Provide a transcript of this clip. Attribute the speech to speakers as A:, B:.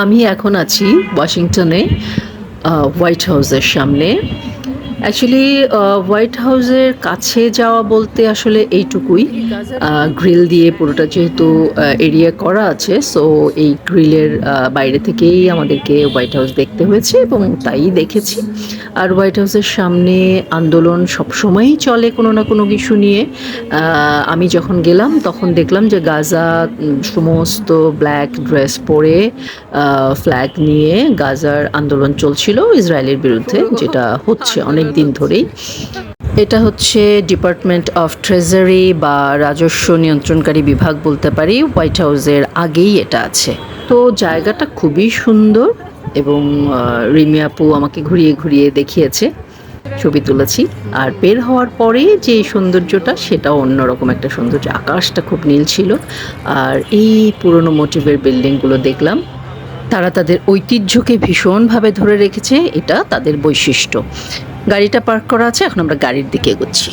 A: আমি এখন আছি ওয়াশিংটনে হোয়াইট হাউসের সামনে। অ্যাকচুয়ালি হোয়াইট হাউসের কাছে যাওয়া বলতে আসলে এইটুকুই। গ্রিল দিয়ে পুরোটা যেহেতু এরিয়া করা আছে সো এই গ্রিলের বাইরে থেকেই আমাদেরকে হোয়াইট হাউস দেখতে হয়েছে এবং তাই দেখেছি। আর হোয়াইট হাউসের সামনে আন্দোলন সবসময়ই চলে কোনো না কোনো কিছু নিয়ে। আমি যখন গেলাম, তখন দেখলাম যে গাজা সমস্ত ব্ল্যাক ড্রেস পরে ফ্ল্যাগ নিয়ে গাজার আন্দোলন চলছিল ইসরায়েলের বিরুদ্ধে, যেটা হচ্ছে অনেক দিন ধরেই। এটা হচ্ছে ডিপার্টমেন্ট অফ ট্রেজারি বা রাজস্ব নিয়ন্ত্রণকারী বিভাগ বলতে পারি। হোয়াইট হাউসের আগেই এটা আছে। তো জায়গাটা খুবই সুন্দর এবং আহ, রিমি আপু আমাকে ঘুরিয়ে ঘুরিয়ে দেখিয়েছে। ছবি তুলেছি। আর বের হওয়ার পরে যে সৌন্দর্যটা সেটাও অন্যরকম একটা সৌন্দর্য। আকাশটা খুব নীল ছিল। আর এই পুরনো মোটিভের বিল্ডিংগুলো দেখলাম। তারা তাদের ঐতিহ্যকে ভীষণভাবে ধরে রেখেছে। এটা তাদের বৈশিষ্ট্য। গাড়িটা পার্ক করা আছে এখন আমরা গাড়ির দিকে এগোচ্ছি।